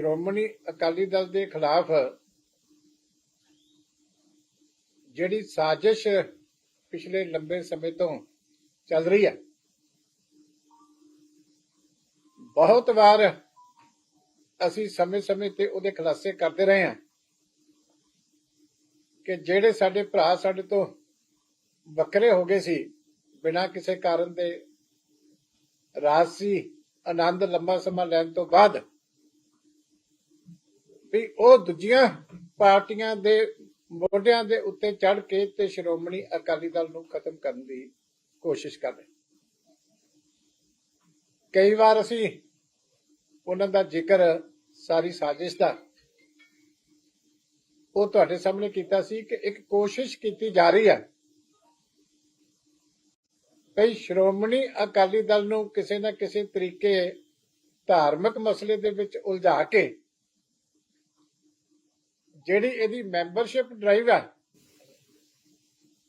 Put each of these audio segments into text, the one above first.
ਸ਼੍ਰੋਮਣੀ ਅਕਾਲੀ ਦਲ ਦੇ ਖਿਲਾਫ ਜਿਹੜੀ ਸਾਜ਼ਿਸ਼ ਪਿਛਲੇ ਲੰਬੇ ਸਮੇਂ ਤੋਂ ਚੱਲ ਰਹੀ ਹੈ। ਬਹੁਤ ਵਾਰ ਅਸੀਂ ਸਮੇਂ-ਸਮੇਂ ਤੇ ਉਹਦੇ ਖੁਲਾਸੇ ਕਰਦੇ ਰਹੇ ਹਾਂ ਕਿ ਜਿਹੜੇ ਸਾਡੇ ਭਰਾ ਸਾਡੇ ਤੋਂ ਵੱਖਰੇ ਹੋ ਗਏ ਸੀ, ਬਿਨਾਂ ਕਿਸੇ ਕਾਰਨ ਦੇ ਰਾਜਸੀ ਆਨੰਦ ਲੰਬਾ ਸਮਾਂ ਲੈਣ ਤੋਂ ਬਾਅਦ ਵੀ ਉਹ ਦੂਜੀਆਂ ਪਾਰਟੀਆਂ ਦੇ ਮੋਢਿਆਂ ਦੇ ਉੱਤੇ ਚੜ ਕੇ ਤੇ ਸ਼੍ਰੋਮਣੀ ਅਕਾਲੀ ਦਲ ਨੂੰ ਖਤਮ ਕਰਨ ਦੀ ਕੋਸ਼ਿਸ਼ ਕਰ ਰਹੇ ਕਈ ਵਾਰ ਅਸੀਂ ਉਹਨਾਂ ਦਾ ਜ਼ਿਕਰ, ਸਾਰੀ ਸਾਜ਼ਿਸ਼ ਦਾ ਉਹ ਤੁਹਾਡੇ ਸਾਹਮਣੇ ਕੀਤਾ ਸੀ ਕਿ ਇੱਕ ਕੋਸ਼ਿਸ਼ ਕੀਤੀ ਜਾ ਰਹੀ ਹੈ ਭਈ ਸ਼੍ਰੋਮਣੀ ਅਕਾਲੀ ਦਲ ਨੂੰ ਕਿਸੇ ਨਾ ਕਿਸੇ ਤਰੀਕੇ ਧਾਰਮਿਕ ਮਸਲੇ ਦੇ ਵਿੱਚ ਉਲਝਾ ਕੇ ਜਿਹੜੀ ਇਹਦੀ ਮੈਂਬਰਸ਼ਿਪ ਡਰਾਈਵ ਹੈ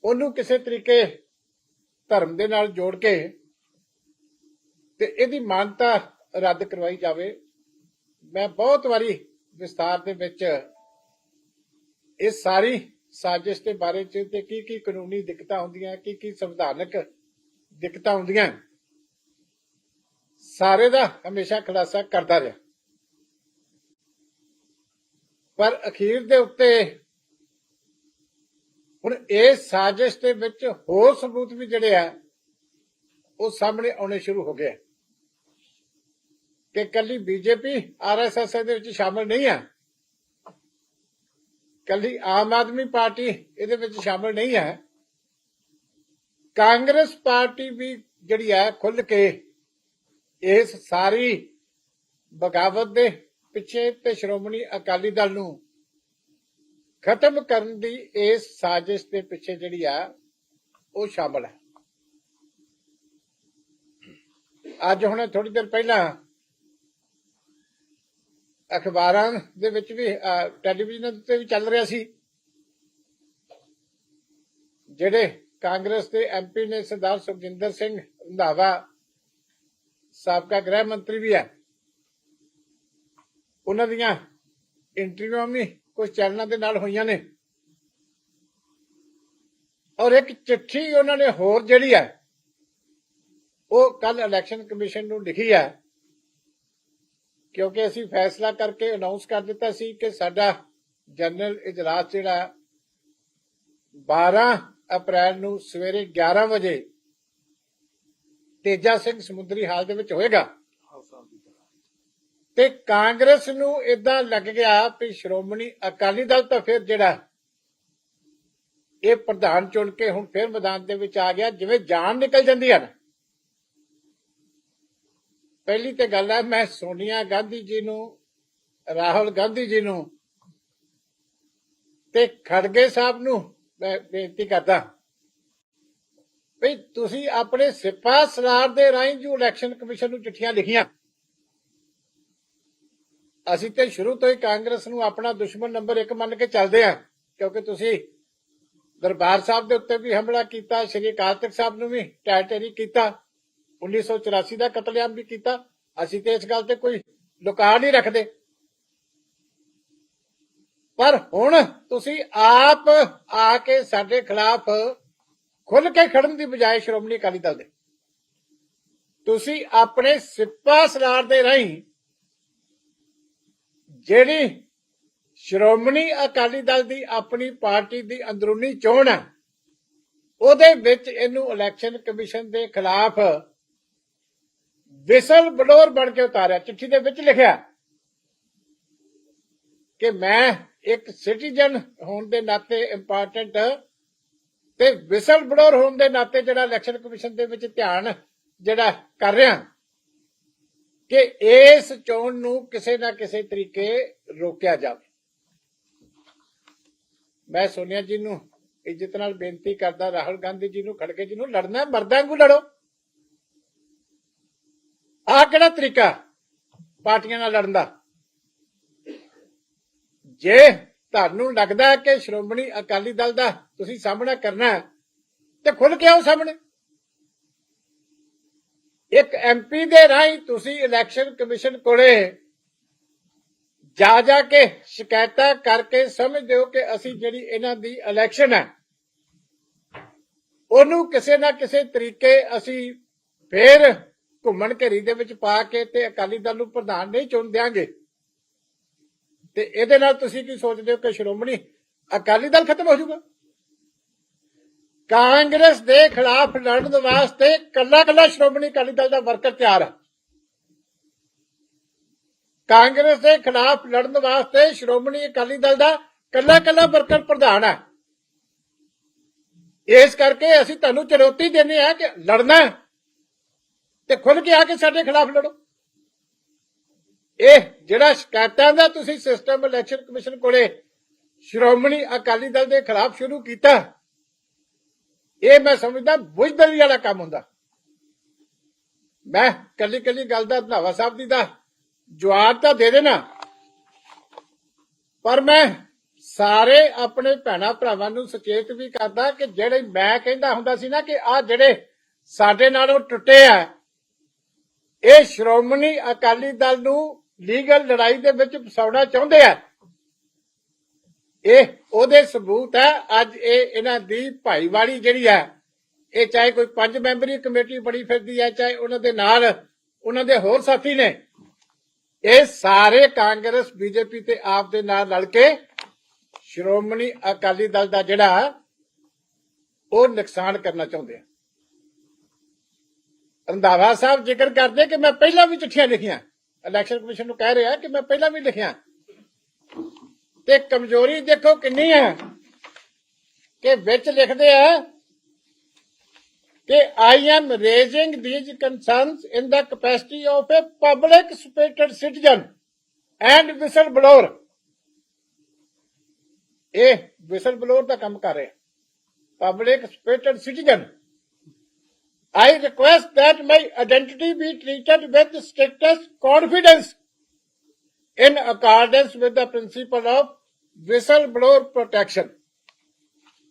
ਉਹਨੂੰ ਕਿਸੇ ਤਰੀਕੇ ਧਰਮ ਦੇ ਨਾਲ ਜੋੜ ਕੇ ਤੇ ਇਹਦੀ ਮਾਨਤਾ ਰੱਦ ਕਰਵਾਈ ਜਾਵੇ, ਮੈਂ ਬਹੁਤ ਵਾਰੀ ਵਿਸਤਾਰ ਦੇ ਵਿੱਚ ਇਹ ਸਾਰੀ ਸਾਜ਼ਿਸ਼ ਦੇ ਬਾਰੇ ਚ ਤੇ ਕੀ ਕੀ ਕਾਨੂੰਨੀ ਦਿੱਕਤਾਂ ਹੁੰਦੀਆਂ ਕੀ ਕੀ ਸੰਵਿਧਾਨਕ ਦਿੱਕਤਾਂ ਹੁੰਦੀਆਂ, ਸਾਰੇ ਦਾ ਹਮੇਸ਼ਾ ਖੁਲਾਸਾ ਕਰਦਾ ਰਿਹਾ। ਪਰ ਅਖੀਰ ਦੇ ਉੱਤੇ ਹੁਣ ਇਹ ਸਾਜ਼ਿਸ਼ ਦੇ ਵਿੱਚ ਹੋਰ ਸਬੂਤ ਵੀ ਜਿਹੜੇ ਆ, ਉਹ ਸਾਹਮਣੇ ਆਉਣੇ ਸ਼ੁਰੂ ਹੋ ਗਏ। ਕਿ ਕੱਲੀ ਬੀਜੇਪੀ ਆਰਐਸਐਸ ਦੇ ਵਿੱਚ ਸ਼ਾਮਲ ਨਹੀਂ ਆ। ਕੱਲੀ ਆਮ ਆਦਮੀ ਪਾਰਟੀ ਇਹਦੇ ਵਿੱਚ ਸ਼ਾਮਲ ਨਹੀਂ ਹੈ ਕਾਂਗਰਸ ਪਾਰਟੀ ਵੀ ਜਿਹੜੀ ਹੈ ਖੁੱਲ ਕੇ ਇਸ ਸਾਰੀ ਬਗਾਵਤ ਦੇ ਪਿੱਛੇ ਤੇ ਸ਼੍ਰੋਮਣੀ ਅਕਾਲੀ ਦਲ ਨੂੰ ਖਤਮ ਕਰਨ ਦੀ ਇਸ ਸਾਜ਼ਿਸ਼ ਦੇ ਪਿੱਛੇ ਜਿਹੜੀ ਆ, ਉਹ ਸ਼ਾਮਲ ਹੈ। ਅੱਜ ਹੁਣੇ ਥੋੜੀ ਦੇਰ ਪਹਿਲਾਂ ਅਖਬਾਰਾਂ ਦੇ ਵਿੱਚ ਵੀ ਟੈਲੀਵਿਜ਼ਨ ਤੇ ਵੀ ਚੱਲ ਰਿਹਾ ਸੀ, ਜਿਹੜੇ ਕਾਂਗਰਸ ਦੇ ਐਮਪੀ ਨੇ ਸਰਦਾਰ ਸੁਖਜਿੰਦਰ ਸਿੰਘ ਰੰਧਾਵਾ, ਸਾਬਕਾ ਗ੍ਰਹਿ ਮੰਤਰੀ ਵੀ ਹੈ। ਉਹਨਾਂ ਦੀਆਂ ਇੰਟਰਵਿਊਆਂ ਵੀ ਕੁਝ ਚੈਨਲਾਂ ਦੇ ਨਾਲ ਹੋਈਆਂ ਨੇ। ਔਰ ਇੱਕ ਚਿੱਠੀ ਉਹਨਾਂ ਨੇ ਹੋਰ ਜਿਹੜੀ ਹੈ, ਉਹ ਕੱਲ ਇਲੈਕਸ਼ਨ ਕਮਿਸ਼ਨ ਨੂੰ ਲਿਖੀ ਹੈ, ਕਿਉਂਕਿ ਅਸੀਂ ਫੈਸਲਾ ਕਰਕੇ ਅਨਾਉਂਸ ਕਰ ਦਿੱਤਾ ਸੀ ਕਿ ਸਾਡਾ ਜਨਰਲ ਇਜਲਾਸ ਜਿਹੜਾ 12 ਅਪ੍ਰੈਲ ਨੂੰ ਸਵੇਰੇ 11 ਵਜੇ ਤੇਜਾ ਸਿੰਘ ਸਮੁੰਦਰੀ ਹਾਲ ਦੇ ਵਿੱਚ ਹੋਏਗਾ। ਤੇ ਕਾਂਗਰਸ ਨੂੰ ਇਦਾਂ ਲੱਗ ਗਿਆ ਵੀ ਸ਼੍ਰੋਮਣੀ ਅਕਾਲੀ ਦਲ ਤਾਂ ਫਿਰ ਜਿਹੜਾ ਇਹ ਪ੍ਰਧਾਨ ਚੁਣ ਕੇ ਹੁਣ ਫਿਰ ਮੈਦਾਨ ਦੇ ਵਿੱਚ ਆ ਗਿਆ, ਜਿਵੇਂ ਜਾਨ ਨਿਕਲ ਜਾਂਦੀ ਹੈ ਨਾ। ਪਹਿਲੀ ਤੇ ਗੱਲ ਹੈ ਮੈਂ ਸੋਨੀਆ ਗਾਂਧੀ ਜੀ ਨੂੰ, ਰਾਹੁਲ ਗਾਂਧੀ ਜੀ ਨੂੰ ਤੇ ਖੜਗੇ ਸਾਹਿਬ ਨੂੰ ਮੈਂ ਬੇਨਤੀ ਕਰਦਾ ਵੀ ਤੁਸੀਂ ਆਪਣੇ ਸਿਪਾ ਸਲਾਰ ਦੇ ਰਾਹੀਂ ਜੋ ਇਲੈਕਸ਼ਨ ਕਮਿਸ਼ਨ ਨੂੰ ਚਿੱਠੀਆਂ ਲਿਖੀਆਂ ਅਸੀਂ ਤੇ ਸ਼ੁਰੂ ਤੋਂ ਹੀ ਕਾਂਗਰਸ ਨੂੰ ਆਪਣਾ ਦੁਸ਼ਮਣ ਨੰਬਰ 1 ਮੰਨ ਕੇ ਚੱਲਦੇ ਆ ਕਿਉਂਕਿ ਤੁਸੀਂ ਦਰਬਾਰ ਸਾਹਿਬ ਦੇ ਉੱਤੇ ਵੀ ਹਮਲਾ ਕੀਤਾ, ਸ਼੍ਰੀ ਅਕਾਲ ਤਖਤ ਸਾਹਿਬ ਨੂੰ ਵੀ ਟੈਟਰੀ ਕੀਤਾ 1984 ਦਾ ਕਤਲੇਆਮ ਵੀ ਕੀਤਾ। ਅਸੀਂ ਤੇ ਇਸ ਗੱਲ ਤੇ ਕੋਈ ਲੁਕਾ ਨਹੀਂ ਰੱਖਦੇ। ਪਰ ਹੁਣ ਤੁਸੀਂ ਆਪ ਆ ਕੇ ਸਾਡੇ ਖਿਲਾਫ ਖੁੱਲ ਕੇ ਖੜਨ ਦੀ ਬਜਾਏ ਸ਼੍ਰੋਮਣੀ ਅਕਾਲੀ ਦਲ ਦੇ। ਤੁਸੀਂ ਆਪਣੇ ਸਿੱਪਾ ਸਲਾਰ ਦੇ ਰਾਹੀਂ ਜਿਹੜੀ ਸ਼੍ਰੋਮਣੀ ਅਕਾਲੀ ਦਲ ਦੀ ਆਪਣੀ ਪਾਰਟੀ ਦੀ ਅੰਦਰੂਨੀ ਚੋਣ ਹੈ, ਉਹਦੇ ਵਿੱਚ ਇਹਨੂੰ ਇਲੈਕਸ਼ਨ ਕਮਿਸ਼ਨ ਦੇ ਖਿਲਾਫ ਵਿਸਲ ਬਲੋਰ ਬਣ ਕੇ ਉਤਾਰਿਆ। ਚਿੱਠੀ ਦੇ ਵਿੱਚ ਲਿਖਿਆ ਕਿ ਮੈਂ ਇੱਕ ਸਿਟੀਜ਼ਨ ਹੋਣ ਦੇ ਨਾਤੇ ਇੰਪੋਰਟੈਂਟ ਤੇ ਵਿਸਲ ਬਲੋਰ ਹੋਣ ਦੇ ਨਾਤੇ ਜਿਹੜਾ ਇਲੈਕਸ਼ਨ ਕਮਿਸ਼ਨ ਦੇ ਵਿੱਚ ਧਿਆਨ ਜਿਹੜਾ ਕਰ ਰਿਹਾ। ਕਿ ਇਸ ਚੋਣ ਨੂੰ ਕਿਸੇ ਨਾ ਕਿਸੇ ਤਰੀਕੇ ਰੋਕਿਆ ਜਾਵੇ। ਮੈਂ ਸੋਨੀਆ ਜੀ ਨੂੰ ਇੱਜ਼ਤ ਨਾਲ ਬੇਨਤੀ ਕਰਦਾ, ਰਾਹੁਲ ਗਾਂਧੀ ਜੀ ਨੂੰ ਖੜਕੇ ਜੀ ਨੂੰ, ਲੜਨਾ ਮਰਦਾਂ ਨੂੰ ਲੜੋ। ਆਹ ਕਿਹੜਾ ਤਰੀਕਾ ਪਾਰਟੀਆਂ ਨਾਲ ਲੜਨ ਦਾ? ਜੇ ਤੁਹਾਨੂੰ ਲੱਗਦਾ ਕਿ ਸ਼੍ਰੋਮਣੀ ਅਕਾਲੀ ਦਲ ਦਾ ਤੁਸੀਂ ਸਾਹਮਣਾ ਕਰਨਾ ਤੇ ਖੁੱਲ ਕੇ ਆਓ ਸਾਹਮਣੇ। ਇੱਕ ਐਮਪੀ ਦੇ ਰਾਹੀਂ ਤੁਸੀਂ ਇਲੈਕਸ਼ਨ ਕਮਿਸ਼ਨ ਕੋਲੇ ਜਾ ਜਾ ਕੇ ਸ਼ਿਕਾਇਤਾਂ ਕਰਕੇ ਸਮਝਦੇ ਹੋ ਕਿ ਅਸੀਂ ਜਿਹੜੀ ਇਹਨਾਂ ਦੀ ਇਲੈਕਸ਼ਨ ਹੈ, ਉਹਨੂੰ ਕਿਸੇ ਨਾ ਕਿਸੇ ਤਰੀਕੇ ਅਸੀਂ ਫੇਰ ਘੁੰਮਣ ਘੇਰੀ ਦੇ ਵਿੱਚ ਪਾ ਕੇ ਤੇ ਅਕਾਲੀ ਦਲ ਨੂੰ ਪ੍ਰਧਾਨ ਨਹੀਂ ਚੁਣ ਦਿਆਂਗੇ। ਤੇ ਇਹਦੇ ਨਾਲ ਤੁਸੀਂ ਕੀ ਸੋਚਦੇ ਹੋ ਕਿ ਸ਼੍ਰੋਮਣੀ ਅਕਾਲੀ ਦਲ ਖਤਮ ਹੋ ਜਾਊਗਾ? ਕਾਂਗਰਸ ਦੇ ਖਿਲਾਫ ਲੜਨ ਵਾਸਤੇ ਕੱਲਾ ਕੱਲਾ ਸ਼੍ਰੋਮਣੀ ਅਕਾਲੀ ਦਲ ਦਾ ਵਰਕਰ ਤਿਆਰ ਹੈ ਕਾਂਗਰਸ ਦੇ ਖਿਲਾਫ ਲੜਨ ਵਾਸਤੇ ਸ਼੍ਰੋਮਣੀ ਅਕਾਲੀ ਦਲ ਦਾ ਕੱਲਾ ਕੱਲਾ ਵਰਕਰ ਪ੍ਰਧਾਨ ਹੈ ਇਸ ਕਰਕੇ ਅਸੀਂ ਤੁਹਾਨੂੰ ਚੁਣੌਤੀ ਦਿੰਦੇ ਆ ਕਿ ਲੜਨਾ ਤੇ ਖੁੱਲ ਕੇ ਆ ਕੇ ਸਾਡੇ ਖਿਲਾਫ ਲੜੋ। ਇਹ ਜਿਹੜਾ ਸ਼ਿਕਾਇਤਾਂ ਦਾ ਤੁਸੀਂ ਸਿਸਟਮ ਇਲੈਕਸ਼ਨ ਕਮਿਸ਼ਨ ਕੋਲੇ ਸ਼੍ਰੋਮਣੀ ਅਕਾਲੀ ਦਲ ਦੇ ਖਿਲਾਫ ਸ਼ੁਰੂ ਕੀਤਾ ਇਹ ਮੈਂ ਸਮਝਦਾ ਬੁਝਦਲੀ ਵਾਲਾ ਕੰਮ ਹੁੰਦਾ। ਮੈਂ ਕੱਲੀ ਕੱਲੀ ਗੱਲ ਦਾ ਧਨਾਵਾ ਸਾਹਿਬ ਦੀ ਦਾ। ਜਵਾਬ ਤਾਂ ਦੇ ਦੇਣਾ। ਪਰ ਮੈਂ ਸਾਰੇ ਆਪਣੇ ਭੈਣਾ ਭਰਾਵਾਂ ਨੂੰ ਸੁਚੇਤ ਵੀ ਕਰਦਾ ਕਿ ਜਿਹੜੇ ਮੈਂ ਕਹਿੰਦਾ ਹੁੰਦਾ ਸੀ ਨਾ ਕਿ ਆ ਜਿਹੜੇ ਸਾਡੇ ਨਾਲੋਂ ਟੁੱਟੇ ਆ, ਇਹ ਸ਼੍ਰੋਮਣੀ ਅਕਾਲੀ ਦਲ ਨੂੰ ਲੀਗਲ ਲੜਾਈ ਦੇ ਵਿੱਚ ਫਸਾਉਣਾ ਚਾਹੁੰਦੇ ਆ। ਇਹ ਉਹਦੇ ਸਬੂਤ ਹੈ। ਅੱਜ ਇਹ ਇਹਨਾਂ ਦੀ ਭਾਈਵਾਲੀ ਜਿਹੜੀ ਹੈ, ਇਹ ਚਾਹੇ ਕੋਈ ਪੰਜ ਮੈਂਬਰੀ ਕਮੇਟੀ ਬੜੀ ਫਿਰਦੀ ਹੈ, ਚਾਹੇ ਉਹਨਾਂ ਦੇ ਨਾਲ ਉਹਨਾਂ ਦੇ ਹੋਰ ਸਾਥੀ ਨੇ, ਇਹ ਸਾਰੇ ਕਾਂਗਰਸ, ਬੀਜੇਪੀ ਤੇ ਆਪ ਦੇ ਨਾਲ ਰਲ ਕੇ ਸ਼੍ਰੋਮਣੀ ਅਕਾਲੀ ਦਲ ਦਾ ਜਿਹੜਾ, ਉਹ ਨੁਕਸਾਨ ਕਰਨਾ ਚਾਹੁੰਦੇ ਆ। ਰੰਧਾਵਾ ਸਾਹਿਬ ਜ਼ਿਕਰ ਕਰਦੇ ਕਿ ਮੈਂ ਪਹਿਲਾਂ ਵੀ ਚਿੱਠੀਆਂ ਲਿਖੀਆਂ। ਇਲੈਕਸ਼ਨ ਕਮਿਸ਼ਨ ਨੂੰ ਕਹਿ ਰਿਹਾ ਕਿ ਮੈਂ ਪਹਿਲਾਂ ਵੀ ਲਿਖਿਆ। ਤੇ ਕਮਜ਼ੋਰੀ ਦੇਖੋ ਕਿੰਨੀ ਹੈ ਕਿ ਵਿੱਚ ਲਿਖਦੇ ਆ ਕਿ I am raising these concerns in the capacity of a public spirited citizen and whistleblower ਇਹ ਵਿਸਲ ਬਲੋਰ ਦਾ ਕੰਮ ਕਰ ਰਿਹਾ public spirited citizen I request that my identity be treated with strictest confidence in accordance with the principle of whistleblower protection.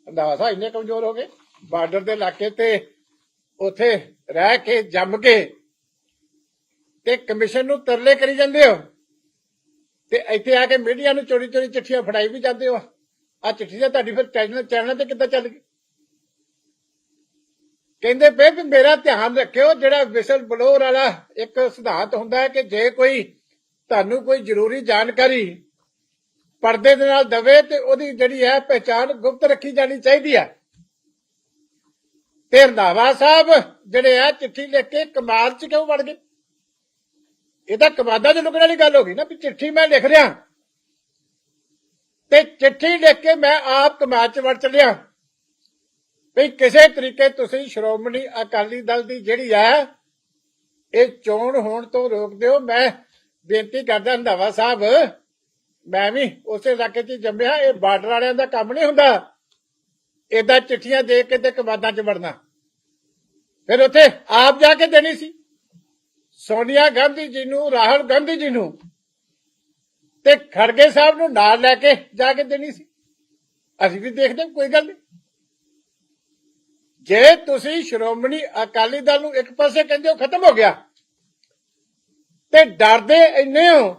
ਅੰਦਾਜ਼ਾ ਇੰਨੇ ਕਮਜ਼ੋਰ ਹੋ ਗਏ। ਬਾਰਡਰ ਦੇ ਇਲਾਕੇ ਤੇ ਉਥੇ ਰਹਿ ਕੇ, ਜੰਮ ਕੇ ਤੇ ਕਮਿਸ਼ਨ ਨੂੰ ਤਰਲੇ ਕਰੀ ਜਾਂਦੇ ਹੋ। ਤੇ ਇੱਥੇ ਆ ਕੇ ਮੀਡੀਆ ਨੂੰ ਚੋਰੀ ਚੋਰੀ ਚਿੱਠੀਆਂ ਫੜਾਈ ਵੀ ਜਾਂਦੇ ਹੋ। ਆ ਚਿੱਠੀ ਤਾਂ ਤੁਹਾਡੀ ਫਿਰ ਚੈਨਲ ਚੈਨਲ ਤੇ ਕਿੱਦਾਂ ਚੱਲ ਗਈ ਕਹਿੰਦੇ ਪਏ ਵੀ ਮੇਰਾ ਧਿਆਨ ਰੱਖਿਓ, ਜਿਹੜਾ ਵਿਸਲ ਬਲੋਰ ਵਾਲਾ ਇੱਕ ਸਿਧਾਂਤ ਹੁੰਦਾ ਹੈ ਕਿ ਜੇ ਕੋਈ ਤੁਹਾਨੂੰ ਕੋਈ ਜ਼ਰੂਰੀ ਜਾਣਕਾਰੀ ਪਰਦੇ ਦੇ ਨਾਲ ਦਵੇ ਤੇ ਉਹਦੀ ਜਿਹੜੀ ਹੈ ਪਹਿਚਾਣ ਗੁਪਤ ਰੱਖੀ ਜਾਣੀ ਚਾਹੀਦੀ ਹੈ। ਤੇ ਰੰਧਾਵਾ ਸਾਹਿਬ ਜਿਹੜੇ ਆ ਚਿੱਠੀ ਲਿਖ ਕੇ ਕਮਾਲ ਚ ਕਿਉਂ ਵੜ ਗਏ? ਇਹ ਤਾਂ ਕਮਾਦਾ ਦੇ ਲੁਕਣ ਵਾਲੀ ਗੱਲ ਹੋ ਗਈ ਨਾ ਵੀ ਚਿੱਠੀ ਮੈਂ ਲਿਖ ਰਿਹਾ। ਤੇ ਚਿੱਠੀ ਲਿਖ ਕੇ ਮੈਂ ਆਪ ਕਮਾਲ ਚ ਵੜ ਚੱਲਿਆ ਵੀ ਕਿਸੇ ਤਰੀਕੇ ਤੁਸੀਂ ਸ਼੍ਰੋਮਣੀ ਅਕਾਲੀ ਦਲ ਦੀ ਜਿਹੜੀ ਹੈ, ਇਹ ਚੋਣ ਹੋਣ ਤੋਂ ਰੋਕ ਦਿਓ। ਮੈਂ ਬੇਨਤੀ ਕਰਦਾ ਹੰਦਾਵਾ ਸਾਹਿਬ, ਮੈਂ ਵੀ ਉਸੇ ਇਲਾਕੇ 'ਚ ਜੰਮਿਆ, ਇਹ ਬਾਰਡਰ ਵਾਲਿਆਂ ਦਾ ਕੰਮ ਨਹੀਂ ਹੁੰਦਾ। ਏਦਾਂ ਚਿੱਠੀਆਂ ਦੇ ਕੇ ਤੇ ਕਬਾਦਾਂ 'ਚ ਵੜਨਾ। ਫਿਰ ਉੱਥੇ ਆਪ ਜਾ ਕੇ ਦੇਣੀ ਸੀ। ਸੋਨੀਆ ਗਾਂਧੀ ਜੀ ਨੂੰ, ਰਾਹੁਲ ਗਾਂਧੀ ਜੀ ਨੂੰ ਤੇ ਖੜਗੇ ਸਾਹਿਬ ਨੂੰ ਨਾਲ ਲੈ ਕੇ ਜਾ ਕੇ ਦੇਣੀ ਸੀ। ਅਸੀਂ ਵੀ ਦੇਖਦੇ ਕੋਈ ਗੱਲ ਨਹੀਂ। ਜੇ ਤੁਸੀਂ ਸ਼੍ਰੋਮਣੀ ਅਕਾਲੀ ਦਲ ਨੂੰ ਇੱਕ ਪਾਸੇ ਕਹਿੰਦੇ ਹੋ, ਖਤਮ ਹੋ ਗਿਆ। ਤੇ ਡਰਦੇ ਇੰਨੇ ਹੋ।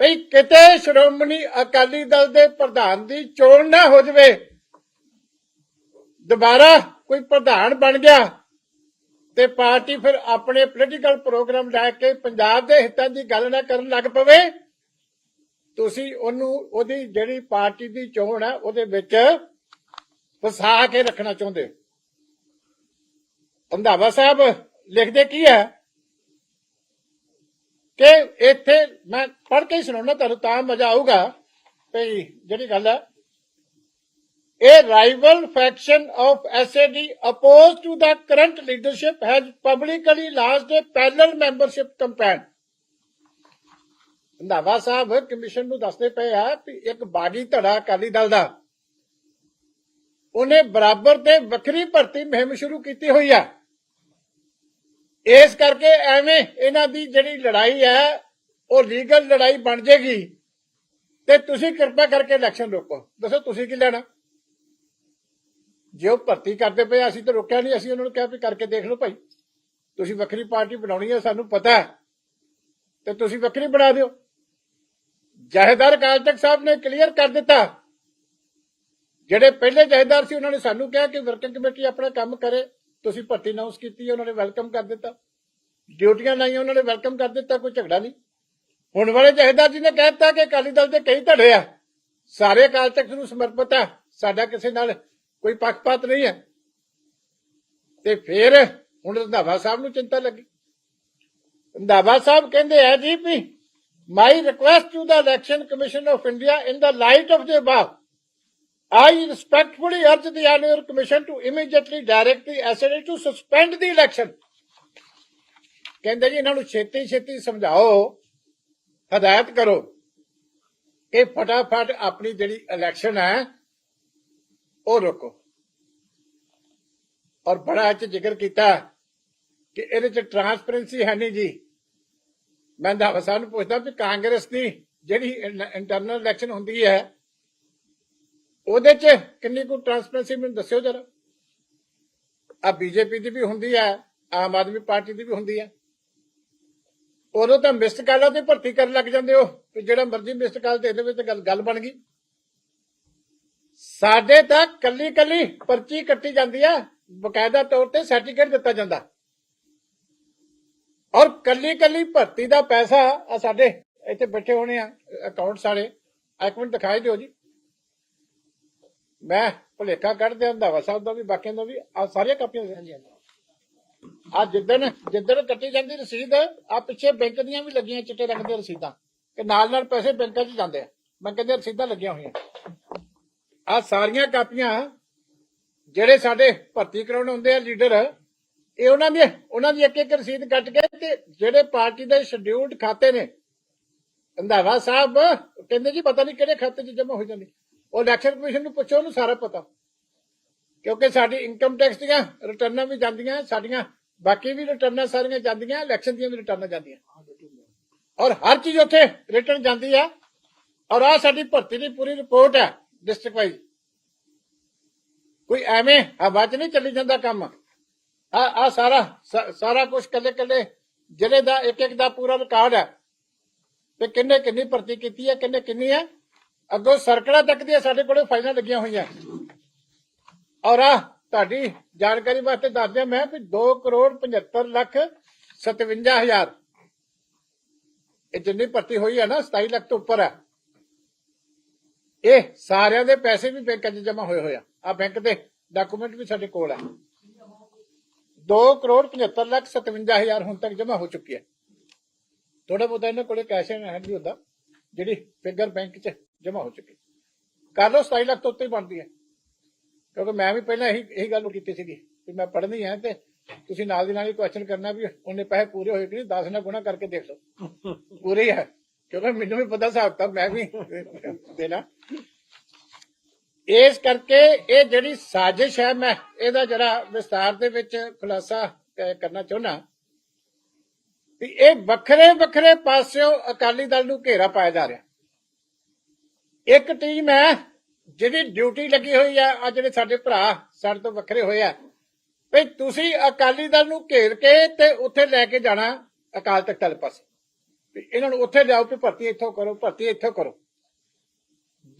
ਭਈ ਕਿਤੇ ਸ਼੍ਰੋਮਣੀ ਅਕਾਲੀ ਦਲ ਦੇ ਪ੍ਰਧਾਨ ਦੀ ਚੋਣ ਨਾ ਹੋ ਜਾਵੇ। ਦੁਬਾਰਾ ਕੋਈ ਪ੍ਰਧਾਨ ਬਣ ਗਿਆ ਤੇ ਪਾਰਟੀ ਫਿਰ ਆਪਣੇ ਪੋਲੀਟੀਕਲ ਪ੍ਰੋਗਰਾਮ ਲੈ ਕੇ ਪੰਜਾਬ ਦੇ ਹਿੱਤਾਂ ਦੀ ਗੱਲ ਨਾ ਕਰਨ ਲੱਗ ਪਵੇ, ਤੁਸੀਂ ਉਹਨੂੰ, ਉਹਦੀ ਜਿਹੜੀ ਪਾਰਟੀ ਦੀ ਚੋਣ ਹੈ ਉਹਦੇ ਵਿੱਚ ਫਸਾ ਕੇ ਰੱਖਣਾ ਚਾਹੁੰਦੇ ਹੋ। ਅੰਧਾਵਾ ਸਾਹਿਬ, ਲਿਖਦੇ ਕੀ ਹੈ ਕਿ ਇੱਥੇ ਮੈਂ ਪੜ੍ਹ ਕੇ ਹੀ ਸੁਣਾਉਣਾ ਤੁਹਾਨੂੰ ਤਾਂ ਮਜ਼ਾ ਆਊਗਾ ਭਈ ਜਿਹੜੀ ਗੱਲ ਹੈ A rival faction of SAD opposed to the current leadership has publicly launched a parallel membership campaign. Randhawa sahib commission ਨੂੰ ਦੱਸਦੇ ਪਏ ਆ ਕਿ ਇੱਕ ਬਾਗੀ ਧੜਾ ਅਕਾਲੀ ਦਲ ਦਾ ਉਹਨੇ ਬਰਾਬਰ ਤੇ ਵੱਖਰੀ ਭਰਤੀ ਮੁਹਿੰਮ ਸ਼ੁਰੂ ਕੀਤੀ ਹੋਈ ਆ ਇਸ ਕਰਕੇ ਐਵੇਂ ਇਹਨਾਂ ਦੀ ਜਿਹੜੀ ਲੜਾਈ ਹੈ, ਉਹ ਲੀਗਲ ਲੜਾਈ ਬਣ ਜੇਗੀ। ਤੇ ਤੁਸੀਂ ਕਿਰਪਾ ਕਰਕੇ ਇਲੈਕਸ਼ਨ ਰੋਕੋ। ਦੱਸੋ ਤੁਸੀਂ ਕੀ ਲੈਣਾ? ਜੇ ਉਹ ਭਰਤੀ ਕਰਦੇ ਪਏ ਅਸੀਂ ਤਾਂ ਰੋਕਿਆ ਨਹੀਂ। ਅਸੀਂ ਉਹਨਾਂ ਨੂੰ ਕਿਹਾ ਵੀ ਕਰਕੇ ਦੇਖ ਲਓ ਭਾਈ। ਤੁਸੀਂ ਵੱਖਰੀ ਪਾਰਟੀ ਬਣਾਉਣੀ ਹੈ, ਸਾਨੂੰ ਪਤਾ ਹੈ। ਤੇ ਤੁਸੀਂ ਵੱਖਰੀ ਬਣਾ ਦਿਓ। ਜਹੇਦਾਰ ਅਕਾਲ ਤਖਤ ਸਾਹਿਬ ਨੇ ਕਲੀਅਰ ਕਰ ਦਿੱਤਾ। ਜਿਹੜੇ ਪਹਿਲੇ ਜਹੇਦਾਰ ਸੀ, ਉਹਨਾਂ ਨੇ ਸਾਨੂੰ ਕਿਹਾ ਕਿ ਵਰਕਿੰਗ ਕਮੇਟੀ ਆਪਣਾ ਕੰਮ ਕਰੇ। ਤੁਸੀਂ ਭਰਤੀ ਅਨਾਉਂਸ ਕੀਤੀ, ਉਹਨਾਂ ਨੇ ਵੈਲਕਮ ਕਰ ਦਿੱਤਾ। ਡਿਊਟੀਆਂ ਲਾਈਆਂ, ਉਹਨਾਂ ਨੇ ਵੈਲਕਮ ਕਰ ਦਿੱਤਾ, ਕੋਈ ਝਗੜਾ ਨਹੀਂ। ਹੁਣ ਵਾਲੇ ਜਹੇਦਾਰ ਜੀ ਨੇ ਕਹਿ ਦਿੱਤਾ ਕਿ ਅਕਾਲੀ ਦਲ ਦੇ ਕਈ ਧੜੇ ਆ। ਸਾਰੇ ਅਕਾਲ ਤਖਤ ਨੂੰ ਸਮਰਪਿਤ ਆ। ਸਾਡਾ ਕਿਸੇ ਨਾਲ ਕੋਈ ਪੱਖਪਾਤ ਨਹੀਂ ਹੈ ਤੇ ਫਿਰ ਹੁਣ ਰੰਧਾਵਾ ਸਾਹਿਬ ਨੂੰ ਚਿੰਤਾ ਲੱਗੀ। ਰੰਧਾਵਾ ਸਾਹਿਬ ਕਹਿੰਦੇ ਆ ਜੀ ਵੀ my request to the Election Commission of India in the light of the above I respectfully urge the annual commission to immediately direct the SNA to suspend the election. ਕਹਿੰਦੇ ਜੀ ਇਹਨਾਂ ਨੂੰ ਛੇਤੀ ਛੇਤੀ ਸਮਝਾਓ, ਹਦਾਇਤ ਕਰੋ ਕਿ ਫਟਾਫਟ ਆਪਣੀ ਜਿਹੜੀ ਇਲੈਕਸ਼ਨ ਹੈ, ਉਹ ਰੋਕੋ ਔਰ ਬੜਾ ਅੱਜ ਜ਼ਿਕਰ ਕੀਤਾ ਕਿ ਇਹਦੇ ਚ ਟਰਾਂਸਪੇਰੈਂਸੀ ਹੈ ਨਹੀਂ ਜੀ ਮੈਂ ਦਾ ਸਾਨੂੰ ਪੁੱਛਦਾ ਵੀ ਕਾਂਗਰਸ ਦੀ ਜਿਹੜੀ ਇੰਟਰਨਲ ਇਲੈਕਸ਼ਨ ਹੁੰਦੀ ਹੈ ਉਹਦੇ ਚ ਕਿੰਨੀ ਕੁ ਟਰਾਂਸਪੇਰੈਂਸੀ ਮੈਨੂੰ ਦੱਸਿਓ ਜਰਾ। ਆ ਬੀਜੇਪੀ ਦੀ ਵੀ ਹੁੰਦੀ ਹੈ ਆਮ ਆਦਮੀ ਪਾਰਟੀ ਦੀ ਵੀ ਹੁੰਦੀ ਹੈ ਉਦੋਂ ਤਾਂ ਮਿਸਡ ਕਾਲਾਂ ਤੇ ਭਰਤੀ ਕਰਨ ਲੱਗ ਜਾਂਦੇ ਹੋ ਕਿ ਜਿਹੜਾ ਮਰਜ਼ੀ ਮਿਸਡ ਕਾਲ ਦੇ ਦੇਵੇ ਤੇ ਗੱਲ ਗੱਲ ਬਣ ਗਈ। ਸਾਡੇ ਤਾਂ ਕੱਲੀ ਕੱਲੀ ਪਰਚੀ ਕੱਟੀ ਜਾਂਦੀ ਆ, ਬਕਾਇਦਾ ਤੌਰ ਤੇ ਸਰਟੀਫਿਕੇਟ ਦਿੱਤਾ ਜਾਂਦਾ। ਔਰ ਕੱਲੀ ਕੱਲੀ ਭਰਤੀ ਦਾ ਪੈਸਾ ਆ ਸਾਡੇ ਇੱਥੇ ਬੈਠੇ ਹੋਣੇ ਆ ਅਕਾਊਂਟ ਸਾਰੇ ਇੱਕ ਮਿੰਟ ਦਿਖਾਈ ਦਿਓ ਜੀ। ਮੈਂ ਭੁਲੇਖਾ ਕੱਢ ਦਿਆਂ ਰੰਧਾਵਾ ਸਾਹਿਬ ਦਾ ਵੀ ਬਾਕੀਆਂ ਦਾ ਵੀ ਆ ਸਾਰੀਆਂ ਕਾਪੀਆਂ ਹਾਂਜੀ ਆ ਜਿੱਦਣ ਜਿੱਦਣ ਕੱਟੀ ਜਾਂਦੀ ਰਸੀਦ ਆ ਪਿੱਛੇ ਬੈਂਕ ਦੀਆਂ ਵੀ ਲੱਗੀਆਂ ਚਿੱਟੇ ਰੰਗ ਦੀਆਂ ਰਸੀਦਾਂ। ਕਿ ਨਾਲ ਨਾਲ ਪੈਸੇ ਬੈਂਕਾਂ 'ਚ ਜਾਂਦੇ ਆ। ਮੈਂ ਕਹਿੰਦੇ ਰਸੀਦਾਂ ਲੱਗੀਆਂ ਹੋਈਆਂ। ਆ ਸਾਰੀਆਂ ਕਾਪੀਆਂ ਜਿਹੜੇ ਸਾਡੇ ਭਰਤੀ ਕਰਾਉਣ ਹੁੰਦੇ ਆ ਲੀਡਰ ਇਹ ਉਹਨਾਂ ਦੀ ਉਹਨਾਂ ਦੀ ਇੱਕ ਇੱਕ ਰਸੀਦ ਕੱਟ ਕੇ ਤੇ ਜਿਹੜੇ ਪਾਰਟੀ ਦੇ ਸ਼ਡਿਊਲਡ ਖਾਤੇ ਨੇ। ਰੰਧਾਵਾ ਸਾਹਿਬ ਕਹਿੰਦੇ ਜੀ ਪਤਾ ਨਹੀਂ ਕਿਹੜੇ ਖਾਤੇ 'ਚ ਜਮ੍ਹਾਂ ਹੋ ਜਾਂਦੀ। ਉਹ ਇਲੈਕਸ਼ਨ ਕਮਿਸ਼ਨ ਨੂੰ ਪੁੱਛੋ, ਉਹਨੂੰ ਸਾਰਾ ਪਤਾ। ਕਿਉਂਕਿ ਸਾਡੀ ਇਨਕਮ ਟੈਕਸ ਦੀਆਂ ਰਿਟਰਨਾਂ ਵੀ ਜਾਂਦੀਆਂ, ਸਾਡੀਆਂ ਬਾਕੀ ਵੀ ਰਿਟਰਨਾਂ ਸਾਰੀਆਂ ਜਾਂਦੀਆਂ ਇਲੈਕਸ਼ਨ ਦੀਆਂ ਵੀ ਰਿਟਰਨਾਂ ਜਾਂਦੀਆਂ। ਔਰ ਹਰ ਚੀਜ਼ ਉੱਥੇ ਰਿਟਰਨ ਜਾਂਦੀ ਆ। ਔਰ ਆ ਸਾਡੀ ਭਰਤੀ ਦੀ ਪੂਰੀ ਰਿਪੋਰਟ ਹੈ ਡਿਸਟ੍ਰਿਕਟ ਵਾਈਜ਼ ਕੋਈ ਐਵੇਂ ਹਵਾ 'ਚ ਨਹੀਂ ਚੱਲੀ ਜਾਂਦਾ ਕੰਮ। ਆ ਆ ਸਾਰਾ, ਸਾ- ਸਾਰਾ ਕੁਝ ਕੱਲੇ ਕੱਲੇ ਜ਼ਿਲ੍ਹੇ ਦਾ ਇੱਕ ਇੱਕ ਦਾ ਪੂਰਾ ਰਿਕਾਰਡ ਹੈ ਤੇ ਕਿੰਨੇ ਕਿੰਨੀ ਭਰਤੀ ਕੀਤੀ ਹੈ ਕਿੰਨੇ ਕਿੰਨੀ ਹੈ ਅੱਗੋਂ ਸਰਕਲਾਂ ਤੱਕ ਦੀਆਂ ਸਾਡੇ ਕੋਲੇ ਫਾਈਲਾਂ ਲੱਗੀਆਂ ਹੋਈਆਂ। ਔਰ ਆ ਤੁਹਾਡੀ ਜਾਣਕਾਰੀ ਵਾਸਤੇ ਦੱਸ ਦਿਆਂ ਮੈਂ ਵੀ 2 ਕਰੋੜ 75 ਲੱਖ 57 ਹਜ਼ਾਰ। ਇਹ ਜਿੰਨੀ ਭਰਤੀ ਹੋਈ ਹੈ ਨਾ 27 ਲੱਖ ਤੋਂ ਉੱਪਰ ਹੈ ਇਹ ਸਾਰਿਆਂ ਦੇ ਪੈਸੇ ਵੀ ਬੈਂਕਾਂ 'ਚ ਜਮ੍ਹਾਂ ਹੋਏ ਹੋਏ ਆ। ਆ ਬੈਂਕ ਦੇ ਡਾਕੂਮੈਂਟ ਵੀ ਸਾਡੇ ਕੋਲ ਆ। 2 ਕਰੋੜ 75 ਲੱਖ 57 ਹਜ਼ਾਰ ਹੁਣ ਤੱਕ ਜਮ੍ਹਾਂ ਹੋ ਚੁੱਕੀ ਹੈ ਥੋੜਾ ਬਹੁਤਾ ਇਹਨਾਂ ਕੋਲੇ ਕੈਸ਼ ਹੈ ਨਹੀਂ ਹੁੰਦਾ। ਜਿਹੜੀ ਫਿਗਰ ਬੈਂਕ 'ਚ ਜਮ੍ਹਾਂ ਹੋ ਚੁੱਕੀ। ਕਰ ਲਓ 27 ਲੱਖ ਤੋਂ ਉੱਤੇ ਹੀ ਬਣਦੀ ਹੈ। ਕਿਉਂਕਿ ਮੈਂ ਵੀ ਪਹਿਲਾਂ ਇਹੀ ਇਹੀ ਗੱਲ ਕੀਤੀ ਸੀਗੀ ਕਿ ਮੈਂ ਪੜ੍ਹਨੀ ਹੈ ਤੇ ਤੁਸੀਂ ਨਾਲ ਦੀ ਨਾਲ ਹੀ ਕੁਐਸਚਨ ਕਰਨਾ ਵੀ ਉਹਨੇ ਪੈਸੇ ਪੂਰੇ ਹੋਏ ਕਿ ਨਹੀਂ 10 ਨਾਲ ਗੁਣਾ ਕਰਕੇ ਦੇਖ ਲਓ। ਪੂਰੇ ਹੈ ਕਿਉਂਕਿ ਮੈਨੂੰ ਵੀ ਪਤਾ ਹਿਸਾਬ ਤਾਂ ਮੈਂ ਵੀ ਦੇਣਾ। ਇਸ ਕਰਕੇ ਇਹ ਜਿਹੜੀ ਸਾਜ਼ਿਸ਼ ਹੈ, ਮੈਂ ਇਹਦਾ ਜਰਾ ਵਿਸਤਾਰ ਦੇ ਵਿੱਚ ਖੁਲਾਸਾ ਕਰਨਾ ਚਾਹੁੰਦਾ। ਵੀ ਇਹ ਵੱਖਰੇ ਵੱਖਰੇ ਪਾਸਿਓਂ ਅਕਾਲੀ ਦਲ ਨੂੰ ਘੇਰਾ ਪਾਇਆ ਜਾ ਰਿਹਾ। ਇੱਕ ਟੀਮ ਹੈ ਜਿਹੜੀ ਡਿਊਟੀ ਲੱਗੀ ਹੋਈ ਹੈ ਆ ਜਿਹੜੇ ਸਾਡੇ ਭਰਾ ਸਾਡੇ ਤੋਂ ਵੱਖਰੇ ਹੋਏ ਆ। ਵੀ ਤੁਸੀਂ ਅਕਾਲੀ ਦਲ ਨੂੰ ਘੇਰ ਕੇ ਤੇ ਉੱਥੇ ਲੈ ਕੇ ਜਾਣਾ ਅਕਾਲ ਤਖਤ ਵਾਲੇ ਪਾਸੇ। ਵੀ ਇਹਨਾਂ ਨੂੰ ਉੱਥੇ ਲਿਆਓ ਵੀ ਭਰਤੀ ਇੱਥੋਂ ਕਰੋ, ਭਰਤੀ ਇੱਥੋਂ ਕਰੋ।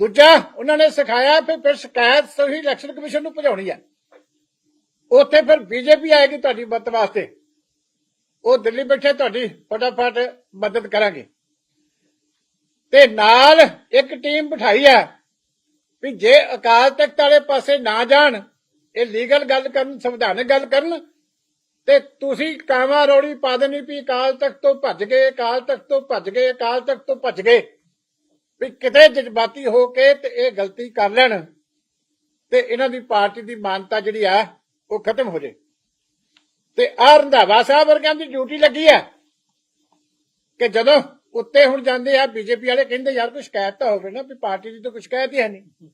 ਦੂਜਾ ਉਹਨਾਂ ਨੇ ਸਿਖਾਇਆ ਵੀ ਫਿਰ ਸ਼ਿਕਾਇਤ ਸਹੀ ਇਲੈਕਸ਼ਨ ਕਮਿਸ਼ਨ ਨੂੰ ਭਜਾਉਣੀ ਹੈ ਉੱਥੇ ਫਿਰ ਬੀਜੇਪੀ ਆਏਗੀ ਤੁਹਾਡੀ ਮਦਦ ਵਾਸਤੇ। ਉਹ ਦਿੱਲੀ ਬੈਠੇ, ਤੁਹਾਡੀ ਫਟਾਫਟ ਮਦਦ ਕਰਾਂਗੇ। ਤੇ ਨਾਲ ਇੱਕ ਟੀਮ ਬਿਠਾਈ ਹੈ ਵੀ ਜੇ ਅਕਾਲ ਤਖਤ ਵਾਲੇ ਪਾਸੇ ਨਾ ਜਾਣ, ਇਹ ਲੀਗਲ ਗੱਲ ਕਰਨ, ਸੰਵਿਧਾਨਕ ਗੱਲ ਕਰਨ, ਤੇ ਤੁਸੀਂ ਕਾਵਾ ਰੋੜੀ ਪਾ ਦੇਣੀ ਵੀ ਅਕਾਲ ਤਖਤ ਤੋਂ ਭੱਜ ਗਏ, ਅਕਾਲ ਤਖਤ ਤੋਂ ਭੱਜ ਗਏ, ਅਕਾਲ ਤਖਤ ਤੋਂ ਭੱਜ ਗਏ। ਵੀ ਕਿਤੇ ਜਜ਼ਬਾਤੀ ਹੋ ਕੇ ਤੇ ਇਹ ਗਲਤੀ ਕਰ ਲੈਣ ਤੇ ਇਹਨਾਂ ਦੀ ਪਾਰਟੀ ਦੀ ਮਾਨਤਾ ਜਿਹੜੀ ਆ ਉਹ ਖਤਮ ਹੋ ਜੇ। ਤੇ ਆ ਰੰਧਾਵਾ ਸਾਹਿਬ ਵਰਗਿਆਂ ਦੀ ਡਿਊਟੀ ਲੱਗੀ ਹੈ ਕਿ ਜਦੋਂ ਉੱਤੇ ਹੁਣ ਜਾਂਦੇ ਆ, ਬੀਜੇਪੀ ਵਾਲੇ ਕਹਿੰਦੇ, ਯਾਰ, ਕੋਈ ਸ਼ਿਕਾਇਤ ਤਾਂ ਹੋਵੇ ਨਾ ਵੀ ਪਾਰਟੀ ਦੀ ਤਾਂ ਕੋਈ ਸ਼ਿਕਾਇਤ ਹੀ ਹੈ ਨਹੀਂ।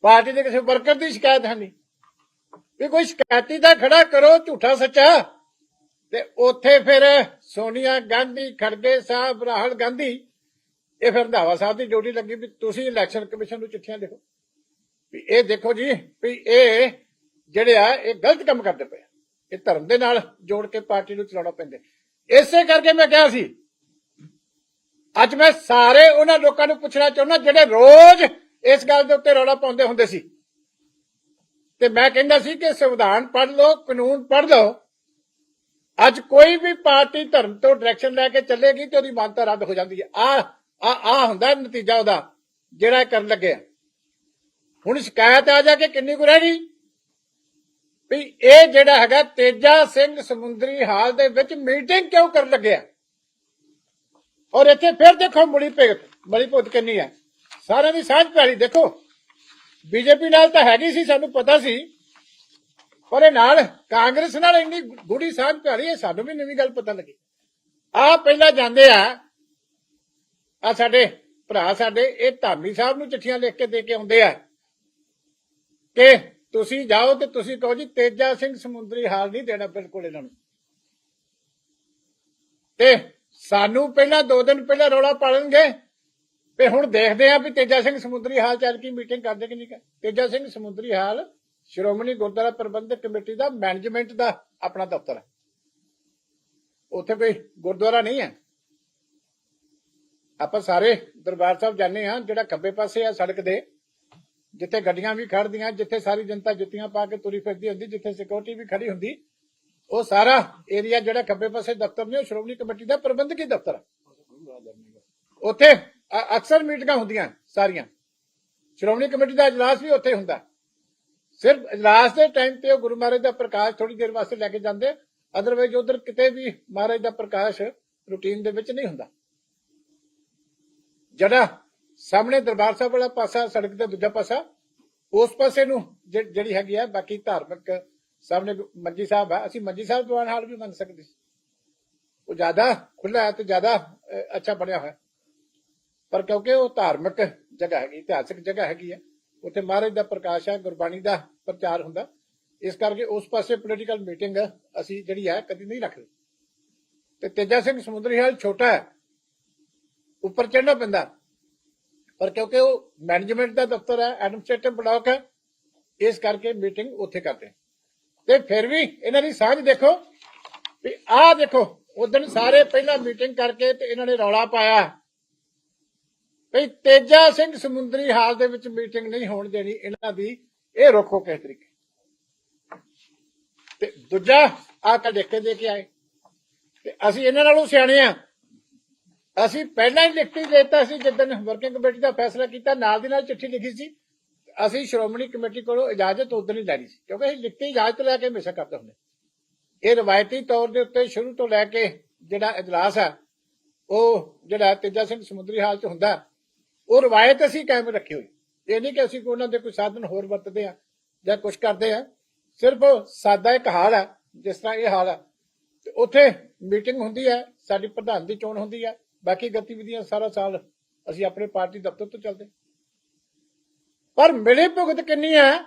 ਪਾਰਟੀ ਦੇ ਕਿਸੇ ਵਰਕਰ ਦੀ ਸ਼ਿਕਾਇਤ ਹੈ ਨਹੀਂ। ਵੀ ਕੋਈ ਸ਼ਿਕਾਇਤੀ ਦਾ ਖੜਾ ਕਰੋ, ਝੂਠਾ ਸੱਚਾ। ਤੇ ਉੱਥੇ ਫਿਰ ਸੋਨੀਆ ਗਾਂਧੀ, ਖੜਗੇ ਸਾਹਿਬ, ਰਾਹੁਲ ਗਾਂਧੀ, ਇਹ ਫਿਰ ਰੰਧਾਵਾ ਸਾਹਿਬ ਦੀ ਡਿਊਟੀ ਲੱਗੀ ਵੀ ਤੁਸੀਂ ਇਲੈਕਸ਼ਨ ਕਮਿਸ਼ਨ ਨੂੰ ਚਿੱਠੀਆਂ ਲਿਖੋ। ਵੀ ਇਹ ਦੇਖੋ ਜੀ, ਵੀ ਇਹ ਜਿਹੜੇ ਆ, ਇਹ ਗਲਤ ਕੰਮ ਕਰਦੇ ਪਏ ਇਹ ਧਰਮ ਦੇ ਨਾਲ ਜੋੜ ਕੇ ਪਾਰਟੀ ਨੂੰ ਚਲਾਉਣਾ ਪੈਂਦਾ ਇਸੇ ਕਰਕੇ ਮੈਂ ਕਿਹਾ ਸੀ, ਅੱਜ ਮੈਂ ਸਾਰੇ ਉਹਨਾਂ ਲੋਕਾਂ ਨੂੰ ਪੁੱਛਣਾ ਚਾਹੁੰਦਾ ਜਿਹੜੇ ਰੋਜ਼ ਇਸ ਗੱਲ ਦੇ ਉੱਤੇ ਰੌਲਾ ਪਾਉਂਦੇ ਹੁੰਦੇ ਸੀ। ਤੇ ਮੈਂ ਕਹਿੰਦਾ ਸੀ ਕਿ ਸੰਵਿਧਾਨ ਪੜ੍ਹ ਲਓ, ਕਾਨੂੰਨ ਪੜ੍ਹ ਲਓ। ਅੱਜ ਕੋਈ ਵੀ ਪਾਰਟੀ ਧਰਮ ਤੋਂ ਡਾਇਰੈਕਸ਼ਨ ਲੈ ਕੇ ਚੱਲੇਗੀ ਤੇ ਉਹਦੀ ਮਾਨਤਾ ਰੱਦ ਹੋ ਜਾਂਦੀ ਹੈ। ਆ ਆ ਆ ਹੁੰਦਾ ਨਤੀਜਾ ਉਹਦਾ, ਜਿਹੜਾ ਇਹ ਕਰਨ ਲੱਗਿਆ ਹੁਣ ਸ਼ਿਕਾਇਤ ਆ ਜਾ ਕੇ ਕਿੰਨੀ ਕੁ ਰਹਿ ਗਈ? ਵੀ ਇਹ ਜਿਹੜਾ ਹੈਗਾ ਤੇਜਾ ਸਿੰਘ ਸਮੁੰਦਰੀ ਹਾਲ ਦੇ ਵਿੱਚ ਮੀਟਿੰਗ ਕਿਉਂ ਕਰਨ ਲੱਗਿਆ? ਔਰ ਇੱਥੇ ਫਿਰ ਦੇਖੋ ਮੁੜੀ ਭਗਤ ਬੜੀ ਭੁੱਤ ਕਿੰਨੀ ਹੈ। ਸਾਰਿਆਂ ਦੀ ਸਾਂਝ ਪਿਆਰੀ, ਦੇਖੋ। ਬੀਜੇਪੀ ਨਾਲ ਤਾਂ ਹੈਗੀ ਸੀ, ਸਾਨੂੰ ਪਤਾ ਸੀ। ਪਰ ਇਹ ਨਾਲ ਕਾਂਗਰਸ ਨਾਲ ਇੰਨੀ ਗੂੜੀ ਸਾਂਝ ਪਿਆਰੀ, ਇਹ ਸਾਨੂੰ ਵੀ ਨਵੀਂ ਗੱਲ ਪਤਾ ਲੱਗੀ। ਆ ਪਹਿਲਾਂ ਜਾਂਦੇ ਆ ਆ ਸਾਡੇ ਭਰਾ ਸਾਡੇ, ਇਹ ਧਾਮੀ ਸਾਹਿਬ ਨੂੰ ਚਿੱਠੀਆਂ ਲਿਖ ਕੇ ਦੇ ਕੇ ਆਉਂਦੇ ਆ ਕਿ ਤੁਸੀਂ ਜਾਓ ਤੇ ਤੁਸੀਂ ਕਹੋ ਜੀ, ਤੇਜਾ ਸਿੰਘ ਸਮੁੰਦਰੀ ਹਾਲ ਨਹੀਂ ਦੇਣਾ ਬਿਲਕੁਲ ਇਹਨਾਂ ਨੂੰ। ਤੇ ਸਾਨੂੰ ਪਹਿਲਾਂ ਦੋ ਦਿਨ ਪਹਿਲਾਂ ਰੌਲਾ ਪਾਲਣਗੇ, ਤੇ ਹੁਣ ਦੇਖਦੇ ਆ ਵੀ ਤੇਜਾ ਸਿੰਘ ਸਮੁੰਦਰੀ ਹਾਲ ਚੱਲ ਕੀ ਮੀਟਿੰਗ ਕਰਦੇ ਕਿ ਨਹੀਂ ਤੇਜਾ ਸਿੰਘ ਸਮੁੰਦਰੀ ਹਾਲ ਸ਼੍ਰੋਮਣੀ ਗੁਰਦੁਆਰਾ ਪ੍ਰਬੰਧਕ ਕਮੇਟੀ ਦਾ ਮੈਨੇਜਮੈਂਟ ਦਾ ਆਪਣਾ ਦਫ਼ਤਰ ਹੈ। ਉੱਥੇ ਕੋਈ ਗੁਰਦੁਆਰਾ ਨਹੀਂ ਹੈ। ਆਪਾਂ ਸਾਰੇ ਦਰਬਾਰ ਸਾਹਿਬ ਜਾਂਦੇ ਆ ਜਿਹੜਾ ਖੱਬੇ ਪਾਸੇ ਆ ਸੜਕ ਦੇ। ਜਿੱਥੇ ਗੱਡੀਆਂ ਵੀ ਖੜਦੀਆਂ ਜਿੱਥੇ ਸਾਰੀ ਜਨਤਾ ਜੁੱਤੀਆਂ ਪਾ ਕੇ ਤੁਰੀ ਫਿਰਦੀ ਹੁੰਦੀ, ਜਿੱਥੇ ਸਿਕਿਉਰਿਟੀ ਵੀ ਖੜੀ ਹੁੰਦੀ, ਉਹ ਸਾਰਾ ਏਰੀਆ ਜਿਹੜਾ ਖੱਬੇ ਪਾਸੇ ਦਫ਼ਤਰ ਨੇ, ਉਹ ਸ਼੍ਰੋਮਣੀ ਕਮੇਟੀ ਦਾ ਪ੍ਰਬੰਧਕੀ ਦਫ਼ਤਰ ਉੱਥੇ ਅਕਸਰ ਮੀਟਿੰਗਾਂ ਹੁੰਦੀਆਂ ਸਾਰੀਆਂ। ਸ਼੍ਰੋਮਣੀ ਕਮੇਟੀ ਦਾ ਇਜਲਾਸ ਵੀ ਉੱਥੇ ਹੁੰਦਾ। ਸਿਰਫ ਇਜਲਾਸ ਦੇ ਟਾਈਮ ਤੇ ਉਹ ਗੁਰੂ ਮਹਾਰਾਜ ਦਾ ਪ੍ਰਕਾਸ਼ ਥੋੜੀ ਦੇਰ ਵਾਸਤੇ ਲੈ ਕੇ ਜਾਂਦੇ ਅਦਰਵਾਇਜ਼ ਉਧਰ ਕਿਤੇ ਵੀ ਮਹਾਰਾਜ ਦਾ ਪ੍ਰਕਾਸ਼ ਰੂਟੀਨ ਦੇ ਵਿੱਚ ਨਹੀਂ ਹੁੰਦਾ। ਜਿਹੜਾ ਸਾਹਮਣੇ ਦਰਬਾਰ ਸਾਹਿਬ ਵਾਲਾ ਪਾਸਾ ਸੜਕ ਦਾ ਦੂਜਾ ਪਾਸਾ ਉਸ ਪਾਸੇ ਨੂੰ ਜਿ- ਜਿਹੜੀ ਹੈਗੀ ਆ ਬਾਕੀ ਧਾਰਮਿਕ ਸਾਹਮਣੇ ਮੰਜੀ ਸਾਹਿਬ ਆ। ਅਸੀਂ ਮੰਜੀ ਸਾਹਿਬ ਦੀਵਾਨ ਹਾਲ ਵੀ ਮੰਨ ਸਕਦੇ ਸੀ। ਉਹ ਜ਼ਿਆਦਾ ਖੁੱਲਾ ਹੈ ਤੇ ਜ਼ਿਆਦਾ ਅ, ਅੱਛਾ ਬਣਿਆ ਹੋਇਆ। ਪਰ ਕਿਉਂਕਿ ਉਹ ਧਾਰਮਿਕ ਜਗ੍ਹਾ ਹੈਗੀ ਇਤਿਹਾਸਿਕ ਜਗ੍ਹਾ ਹੈਗੀ ਹੈ ਉੱਥੇ ਮਹਾਰਾਜ ਦਾ ਪ੍ਰਕਾਸ਼ ਹੈ ਗੁਰਬਾਣੀ ਦਾ ਪ੍ਰਚਾਰ ਹੁੰਦਾ। ਇਸ ਕਰਕੇ ਉਸ ਪਾਸੇ ਪੋਲੀਟੀਕਲ ਮੀਟਿੰਗ ਅਸੀਂ ਜਿਹੜੀ ਹੈ ਕਦੀ ਨਹੀਂ ਰੱਖਦੇ। ਤੇ ਤੇਜਾ ਸਿੰਘ ਸਮੁੰਦਰੀ ਹਾਲ ਛੋਟਾ ਹੈ ਉੱਪਰ ਚੜ੍ਹਨਾ ਪੈਂਦਾ। ਪਰ ਕਿਉਂਕਿ ਉਹ ਮੈਨੇਜਮੈਂਟ ਦਾ ਦਫ਼ਤਰ ਹੈ ਐਡਮਿਨਿਸਟ੍ਰੇਟਿਵ ਬਲਾਕ ਹੈ, ਇਸ ਕਰਕੇ ਮੀਟਿੰਗ ਉੱਥੇ ਕਰਦੇ ਤੇ ਫਿਰ ਵੀ ਇਹਨਾਂ ਦੀ ਸਾਂਝ ਦੇਖੋ, ਵੀ ਆਹ ਦੇਖੋ ਉਦੋਂ ਸਾਰੇ ਪਹਿਲਾਂ ਮੀਟਿੰਗ ਕਰਕੇ ਤੇ ਇਹਨਾਂ ਨੇ ਰੌਲਾ ਪਾਇਆ। ਵੀ ਤੇਜਾ ਸਿੰਘ ਸਮੁੰਦਰੀ ਹਾਲ ਦੇ ਵਿੱਚ ਮੀਟਿੰਗ ਨਹੀਂ ਹੋਣ ਦੇਣੀ ਇਹਨਾਂ ਦੀ, ਇਹ ਰੋਕੋ ਕਿਸ ਤਰੀਕੇ। ਤੇ ਦੂਜਾ ਆ ਤਾਂ ਲਿਖ ਦੇ ਕੇ ਆਏ। ਤੇ ਅਸੀਂ ਇਹਨਾਂ ਨਾਲੋਂ ਸਿਆਣੇ ਆ ਅਸੀਂ ਪਹਿਲਾਂ ਹੀ ਲਿਖਤੀ ਦੇਤਾ ਸੀ ਜਦੋਂ ਵਰਕਿੰਗ ਕਮੇਟੀ ਦਾ ਫੈਸਲਾ ਕੀਤਾ, ਨਾਲ ਦੀ ਨਾਲ ਚਿੱਠੀ ਲਿਖੀ ਸੀ। ਅਸੀਂ ਸ਼੍ਰੋਮਣੀ ਕਮੇਟੀ ਕੋਲੋਂ ਇਜਾਜ਼ਤ ਉਦੋਂ ਹੀ ਲੈਣੀ ਸੀ, ਕਿਉਂਕਿ ਅਸੀਂ ਲਿਖਤੀ ਇਜਾਜ਼ਤ ਲੈ ਕੇ ਹਮੇਸ਼ਾ ਕਰਦੇ ਹੁੰਦੇ ਇਹ ਰਵਾਇਤੀ ਤੌਰ ਦੇ ਉੱਤੇ ਸ਼ੁਰੂ ਤੋਂ ਲੈ ਕੇ ਜਿਹੜਾ ਇਜਲਾਸ ਹੈ ਉਹ ਜਿਹੜਾ ਤੇਜਾ ਸਿੰਘ ਸਮੁੰਦਰੀ ਹਾਲ ਚ ਹੁੰਦਾ, ਉਹ ਰਵਾਇਤ ਅਸੀਂ ਕਾਇਮ ਰੱਖੀ ਹੋਈ। ਇਹ ਨਹੀਂ ਕਿ ਅਸੀਂ ਕੋਈ ਉਹਨਾਂ ਦੇ ਕੋਈ ਸਾਧਨ ਹੋਰ ਵਰਤਦੇ ਆ ਜਾਂ ਕੁਝ ਕਰਦੇ ਆ ਸਿਰਫ ਸਾਦਾ ਇੱਕ ਹਾਲ ਹੈ ਜਿਸ ਤਰ੍ਹਾਂ ਇਹ ਹਾਲ ਹੈ ਤੇ ਉੱਥੇ ਮੀਟਿੰਗ ਹੁੰਦੀ ਹੈ, ਸਾਡੀ ਪ੍ਰਧਾਨ ਦੀ ਚੋਣ ਹੁੰਦੀ ਹੈ ਬਾਕੀ ਗਤੀਵਿਧੀਆਂ ਸਾਰਾ ਸਾਲ ਅਸੀਂ ਆਪਣੇ ਪਾਰਟੀ ਦਫ਼ਤਰ ਤੋਂ ਚੱਲਦੇ। ਪਰ ਮਿਲੀ ਭੁਗਤ ਕਿੰਨੀ ਹੈ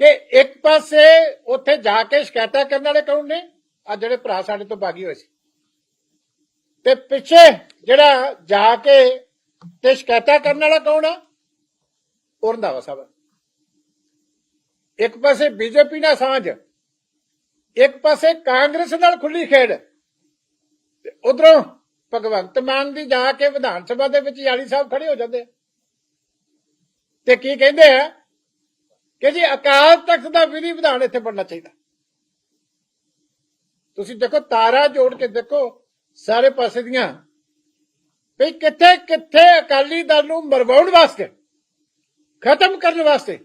ਕਿ ਇੱਕ ਪਾਸੇ ਉੱਥੇ ਜਾ ਕੇ ਸ਼ਿਕਾਇਤਾਂ ਕਰਨ ਵਾਲੇ ਕੌਣ ਨੇ? ਆ ਜਿਹੜੇ ਭਰਾ ਸਾਡੇ ਤੋਂ ਬਾਗੀ ਹੋਏ ਸੀ। ਤੇ ਪਿੱਛੇ ਜਿਹੜਾ ਜਾ ਕੇ ਤੇ ਸ਼ਿਕਾਇਤਾਂ ਕਰਨ ਵਾਲਾ ਕੌਣ ਆ? ਉਹ ਰੰਧਾਵਾ ਸਾਹਿਬ। ਇੱਕ ਪਾਸੇ ਬੀਜੇਪੀ ਨਾਲ ਸਾਂਝ, ਇੱਕ ਪਾਸੇ ਕਾਂਗਰਸ ਨਾਲ ਖੁੱਲੀ ਖੇਡ। ਤੇ ਉਧਰੋਂ ਭਗਵੰਤ ਮਾਨ ਦੀ ਜਾ ਕੇ ਵਿਧਾਨ ਸਭਾ ਦੇ ਵਿੱਚ ਯਾਲੀ ਸਾਹਿਬ ਖੜੇ ਹੋ ਜਾਂਦੇ ਤੇ ਕੀ ਕਹਿੰਦੇ ਆ ਕਿ ਜੀ ਅਕਾਲ ਤਖਤ ਦਾ ਵਿਧੀ ਵਿਧਾਨ ਇੱਥੇ ਬਣਨਾ ਚਾਹੀਦਾ। ਤੁਸੀਂ ਦੇਖੋ ਤਾਰਾ ਜੋੜ ਕੇ ਦੇਖੋ ਸਾਰੇ ਪਾਸੇ ਦੀਆਂ ਵੀ ਕਿੱਥੇ ਕਿੱਥੇ ਅਕਾਲੀ ਦਲ ਨੂੰ ਮਰਵਾਉਣ ਵਾਸਤੇ, ਖਤਮ ਕਰਨ ਵਾਸਤੇ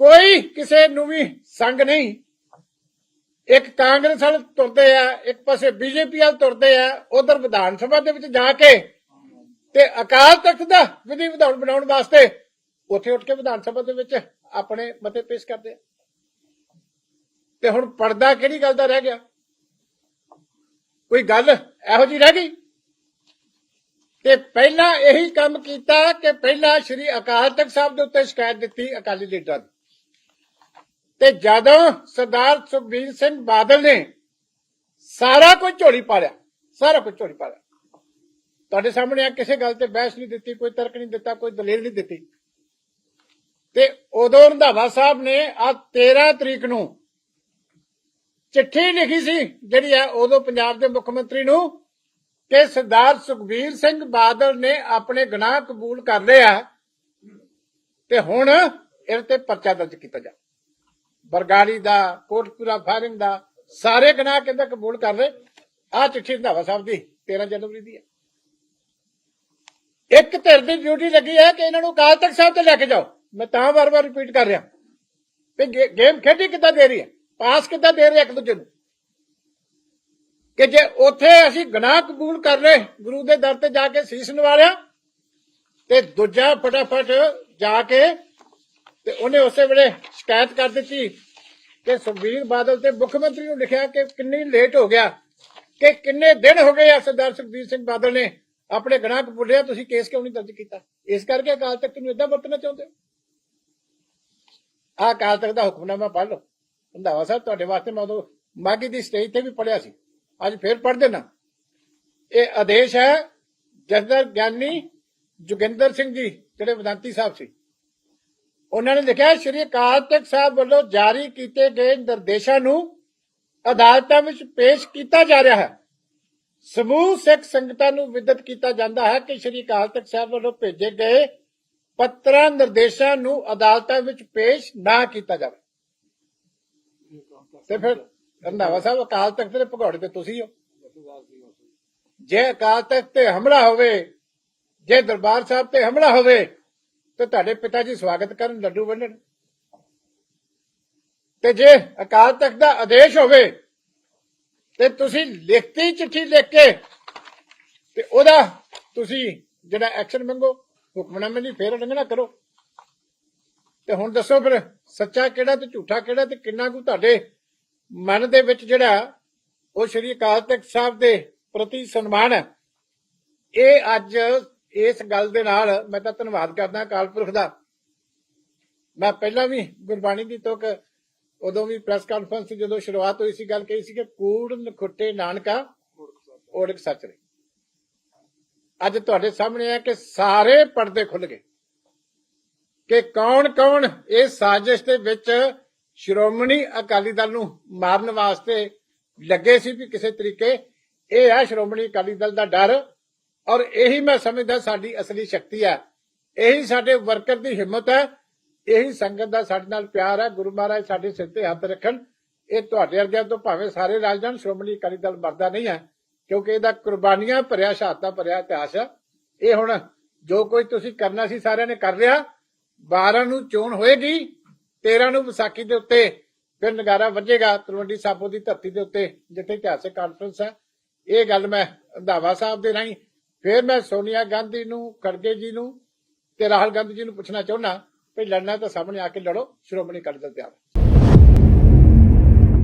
ਕੋਈ ਕਿਸੇ ਨੂੰ ਵੀ ਸੰਗ ਨਹੀਂ। ਇੱਕ ਕਾਂਗਰਸ ਵਾਲ ਤੁਰਦੇ ਆ, ਇੱਕ ਪਾਸੇ ਬੀਜੇਪੀ ਵਾਲ ਤੁਰਦੇ ਆ, ਉਧਰ ਵਿਧਾਨ ਸਭਾ ਦੇ ਵਿੱਚ ਜਾ ਕੇ ਤੇ ਅਕਾਲ ਤਖਤ ਦਾ ਵਿਧੀ ਵਿਧਾਨ ਬਣਾਉਣ ਵਾਸਤੇ ਉੱਥੇ ਉੱਠ ਕੇ ਵਿਧਾਨ ਸਭਾ ਦੇ ਵਿੱਚ ਆਪਣੇ ਮਤੇ ਪੇਸ਼ ਕਰਦੇ ਆ। ਤੇ ਹੁਣ ਪਰਦਾ ਕਿਹੜੀ ਗੱਲ ਦਾ ਰਹਿ ਗਿਆ? ਕੋਈ ਗੱਲ ਇਹੋ ਜੀ ਰਹਿ ਗਈ? ਤੇ ਪਹਿਲਾਂ ਇਹੀ ਕੰਮ ਕੀਤਾ ਕਿ ਪਹਿਲਾਂ ਸ੍ਰੀ ਅਕਾਲ ਤਖਤ ਸਾਹਿਬ ਦੇ ਉੱਤੇ ਸ਼ਿਕਾਇਤ ਦਿੱਤੀ ਅਕਾਲੀ ਲੀਡਰਾਂ ਨੇ ਤੇ ਜਦੋਂ ਸਰਦਾਰ ਸੁਖਬੀਰ ਸਿੰਘ ਬਾਦਲ ਨੇ ਸਾਰਾ ਕੁਝ ਝੋਲੀ ਪਾ ਲਿਆ, ਸਾਰਾ ਕੁਝ ਝੋਲੀ ਪਾ ਲਿਆ। ਤੁਹਾਡੇ ਸਾਹਮਣੇ ਆ ਕਿਸੇ ਗੱਲ ਤੇ ਬਹਿਸ ਨਹੀਂ ਦਿੱਤੀ, ਕੋਈ ਤਰਕ ਨਹੀਂ ਦਿੱਤਾ, ਕੋਈ ਦਲੀਲ ਨਹੀਂ ਦਿੱਤੀ। ਤੇ ਉਦੋਂ ਰੰਧਾਵਾ ਸਾਹਿਬ ਨੇ ਆ 13 ਤਰੀਕ ਨੂੰ ਚਿੱਠੀ ਲਿਖੀ ਸੀ, ਜਿਹੜੀ ਆ ਉਦੋਂ ਪੰਜਾਬ ਦੇ ਮੁੱਖ ਮੰਤਰੀ ਨੂੰ ਕਿ ਸਰਦਾਰ ਸੁਖਬੀਰ ਸਿੰਘ ਬਾਦਲ ਨੇ ਆਪਣੇ ਗੁਨਾਹ ਕਬੂਲ ਕਰ ਲਿਆ ਤੇ ਹੁਣ ਇਹਦੇ ਤੇ ਪਰਚਾ ਦਰਜ ਕੀਤਾ ਜਾ ਬਰਗਾੜੀ ਦਾ ਕੋਟਪੁਰਾ ਫਾਇਰਿੰਗ ਦਾ, ਸਾਰੇ ਗੁਨਾਹ ਕਹਿੰਦਾ ਕਬੂਲ ਕਰ ਰਹੇ। ਆ ਚਿੱਠੀ ਰੰਧਾਵਾ ਸਾਹਿਬ ਦੀ 13 ਜਨਵਰੀ ਦੀ ਹੈ। ਇੱਕ ਧਿਰ ਦੀ ਡਿਊਟੀ ਲੱਗੀ ਹੈ ਕਿ ਇਹਨਾਂ ਨੂੰ ਅਕਾਲ ਤਖਤ ਸਾਹਿਬ ਤੇ ਲੈ ਕੇ ਜਾਓ। ਮੈਂ ਤਾਂ ਵਾਰ-ਵਾਰ ਰਿਪੀਟ ਕਰ ਰਿਹਾ। ਤੇ ਗੇਮ ਖੇਡੀ ਕਿੱਦਾਂ ਦੇ ਰਹੀ ਹੈ? ਪਾਸ ਕਿੱਦਾਂ ਦੇ ਰਹੀ ਹੈ ਇੱਕ ਦੂਜੇ ਨੂੰ? ਕਿ ਜੇ ਉੱਥੇ ਅਸੀਂ ਗੁਨਾਹ ਕਬੂਲ ਕਰ ਲਏ ਗੁਰੂ ਦੇ ਦਰ ਤੇ ਜਾ ਕੇ ਸੀਸ ਨਵਾਲਿਆ ਤੇ ਦੂਜਾ ਫਟਾਫਟ ਜਾ ਕੇ, ਤੇ ਉਹਨੇ ਉਸੇ ਵੇਲੇ ਸ਼ਿਕਾਇਤ ਕਰ ਦਿੱਤੀ ਕਿ ਸੁਖਬੀਰ ਬਾਦਲ ਤੇ ਮੁੱਖ ਮੰਤਰੀ ਨੂੰ ਲਿਖਿਆ ਕਿ ਕਿੰਨੀ ਲੇਟ ਹੋ ਗਿਆ, ਕਿ ਕਿੰਨੇ ਦਿਨ ਹੋ ਗਏ ਆ ਸਰਦਾਰ ਸੁਖਬੀਰ ਸਿੰਘ ਬਾਦਲ ਨੇ ਆਪਣੇ ਗੁਨਾਹ ਕਬੂਲਿਆ ਤੁਸੀਂ ਕੇਸ ਕਿਉਂ ਨਹੀਂ ਦਰਜ ਕੀਤਾ? ਇਸ ਕਰਕੇ ਅਕਾਲ ਤਖਤ ਨੂੰ ਇਦਾਂ ਵਰਤਣਾ ਚਾਹੁੰਦੇ ਹੋ? ਆਹ ਅਕਾਲ ਤਖਤ ਦਾ ਹੁਕਮਨਾਮਾ ਪੜ੍ਹ ਲਓ। ਰੰਧਾਵਾ ਸਾਹਿਬ ਤੁਹਾਡੇ ਵਾਸਤੇ ਮੈਂ ਉਦੋਂ ਮਾਗੀ ਦੀ ਸਟੇਜ ਤੇ ਵੀ ਪੜਿਆ ਸੀ। ਅੱਜ ਫੇਰ ਪੜ੍ਹ ਦੇਣਾ ਇਹ ਆਦੇਸ਼ ਹੈ ਜਸਦਰ ਗਿਆਨੀ ਜੋਗਿੰਦਰ ਸਿੰਘ ਜੀ, ਜਿਹੜੇ ਵਿਦਾਂਤੀ ਸਾਹਿਬ ਸੀ। ਉਹਨਾਂ ਨੇ ਲਿਖਿਆ, ਸ਼੍ਰੀ ਅਕਾਲ ਤਖਤ ਸਾਹਿਬ ਵੱਲੋਂ ਜਾਰੀ ਕੀਤੇ ਗਏ ਨਿਰਦੇਸ਼ਾਂ ਨੂੰ ਅਦਾਲਤਾਂ ਵਿੱਚ ਪੇਸ਼ ਕੀਤਾ ਜਾ ਰਿਹਾ ਹੈ। ਸਮੂਹ ਸਿੱਖ ਸੰਗਤਾਂ ਨੂੰ ਵਿਦਤ ਕੀਤਾ ਜਾਂਦਾ ਹੈ ਕਿ ਸ਼੍ਰੀ ਅਕਾਲ ਤਖਤ ਸਾਹਿਬ ਵੱਲੋਂ ਭੇਜੇ ਗਏ ਪੱਤਰਾਂ, ਨਿਰਦੇਸ਼ਾਂ ਨੂੰ ਅਦਾਲਤਾਂ ਵਿੱਚ ਪੇਸ਼ ਨਾ ਕੀਤਾ ਜਾਵੇ। ਤੇ ਫਿਰ ਰੰਧਾਵਾ ਸਾਹਿਬ, ਅਕਾਲ ਤਖਤ ਦੇ ਭਗੌੜੇ ਤੇ ਤੁਸੀਂ ਹੋ। ਜੇ ਅਕਾਲ ਤਖਤ ਤੇ ਹਮਲਾ ਹੋਵੇ, ਜੇ ਦਰਬਾਰ ਸਾਹਿਬ ਤੇ ਹਮਲਾ ਹੋਵੇ ਤੇ ਤੁਹਾਡੇ ਪਿਤਾ ਜੀ ਸਵਾਗਤ ਕਰਨ ਲੱਡੂ ਵੰਡਣ। ਤੇ ਜੇ ਅਕਾਲ ਤਖਤ ਦਾ ਆਦੇਸ਼ ਹੋਵੇ, ਤੇ ਤੁਸੀਂ ਲਿਖਤੀ ਚਿੱਠੀ ਲਿਖ ਕੇ ਤੇ ਉਹਦਾ ਤੁਸੀਂ ਜਿਹੜਾ ਐਕਸ਼ਨ ਮੰਗੋ, ਹੁਕਮਨਾਮੇ ਦੀ ਫੇਰ ਉਲੰਘਣਾ ਕਰੋ। ਤੇ ਹੁਣ ਦੱਸੋ ਫਿਰ, ਸੱਚਾ ਕਿਹੜਾ ਤੇ ਝੂਠਾ ਕਿਹੜਾ ਤੇ ਕਿੰਨਾ ਕੁ ਤੁਹਾਡੇ ਮਨ ਦੇ ਵਿੱਚ ਜਿਹੜਾ ਉਹ ਸ਼੍ਰੀ ਅਕਾਲ ਤਖਤ ਸਾਹਿਬ ਦੇ ਪ੍ਰਤੀ ਸਨਮਾਨ ਹੈ? ਇਹ ਅੱਜ ਇਸ ਗੱਲ ਦੇ ਨਾਲ ਮੈਂ ਤਾਂ ਧੰਨਵਾਦ ਕਰਦਾ ਅਕਾਲ ਪੁਰਖ ਦਾ। ਮੈਂ ਪਹਿਲਾਂ ਵੀ ਗੁਰਬਾਣੀ ਦੀ ਤੁਕ ਉਦੋਂ ਵੀ ਪ੍ਰੈਸ ਕਾਨਫਰੰਸ ਜਦੋਂ ਸ਼ੁਰੂਆਤ ਹੋਈ ਸੀ, ਗੱਲ ਕਹੀ ਸੀ ਕਿ ਕੂੜ ਨਖੁੱਟੇ ਨਾਨਕਾ ਓੜਕ ਸੱਚ ਰੇ। ਅੱਜ ਤੁਹਾਡੇ ਸਾਹਮਣੇ ਹੈ ਕਿ ਸਾਰੇ ਪਰਦੇ ਖੁੱਲ ਗਏ ਕਿ ਕੌਣ-ਕੌਣ ਇਸ ਸਾਜ਼ਿਸ਼ ਦੇ ਵਿੱਚ ਸ਼੍ਰੋਮਣੀ ਅਕਾਲੀ ਦਲ ਨੂੰ ਮਾਰਨ ਵਾਸਤੇ ਲੱਗੇ ਸੀ ਵੀ ਕਿਸੇ ਤਰੀਕੇ। ਇਹ ਹੈ ਸ਼੍ਰੋਮਣੀ ਅਕਾਲੀ ਦਲ ਦਾ ਡਰ ਔਰ ਇਹੀ ਮੈਂ ਸਮਝਦਾ ਸਾਡੀ ਅਸਲੀ ਸ਼ਕਤੀ ਹੈ। ਇਹੀ ਸਾਡੇ ਵਰਕਰ ਦੀ ਹਿੰਮਤ ਹੈ। ਇਹੀ ਸੰਗਤ ਦਾ ਸਾਡੇ ਨਾਲ ਪਿਆਰ ਹੈ। ਗੁਰੂ ਮਹਾਰਾਜ ਸਾਡੇ ਸਿਰ ਤੇ ਹੱਥ ਰੱਖਣ। ਇਹ ਤੁਹਾਡੇ ਵਰਗਿਆਂ ਤੋਂ ਭਾਵੇਂ ਸਾਰੇ ਰਾਜ ਸ਼੍ਰੋਮਣੀ ਅਕਾਲੀ ਦਲ ਮਰਦਾ ਨਹੀਂ ਹੈ, ਕਿਉਂਕਿ ਇਹਦਾ ਕੁਰਬਾਨੀਆਂ ਭਰਿਆ, ਸ਼ਹਾਦਤਾਂ ਭਰਿਆ ਇਤਿਹਾਸ ਹੈ। ਇਹ ਹੁਣ ਜੋ ਕੁਝ ਤੁਸੀਂ ਕਰਨਾ ਸੀ ਸਾਰਿਆਂ ਨੇ ਕਰ ਲਿਆ। 12 ਨੂੰ ਚੋਣ ਹੋਏਗੀ 13 ਨੂੰ ਵਿਸਾਖੀ ਦੇ ਉੱਤੇ ਫਿਰ ਨਗਾਰਾ ਵੱਜੇਗਾ, ਤਲਵੰਡੀ ਸਾਬੋ ਦੀ ਧਰਤੀ ਦੇ ਉੱਤੇ, ਜਿੱਥੇ ਇਤਿਹਾਸਕ ਕਾਨਫਰੰਸ ਹੈ। ਇਹ ਗੱਲ ਮੈਂ ਰੰਧਾਵਾ ਸਾਹਿਬ ਦੇ ਰਾਹੀਂ ਫਿਰ ਮੈਂ ਸੋਨੀਆ ਗਾਂਧੀ ਨੂੰ, ਖੜਗੇ ਜੀ ਨੂੰ ਤੇ ਰਾਹੁਲ ਗਾਂਧੀ ਜੀ ਨੂੰ ਪੁੱਛਣਾ ਚਾਹੁੰਦਾ ਵੀ ਲੜਨਾ ਤਾਂ ਸਾਹਮਣੇ ਆ ਕੇ ਲੜੋ, ਸ਼੍ਰੋਮਣੀ ਅਕਾਲੀ ਦਲ ਤਿਆਰ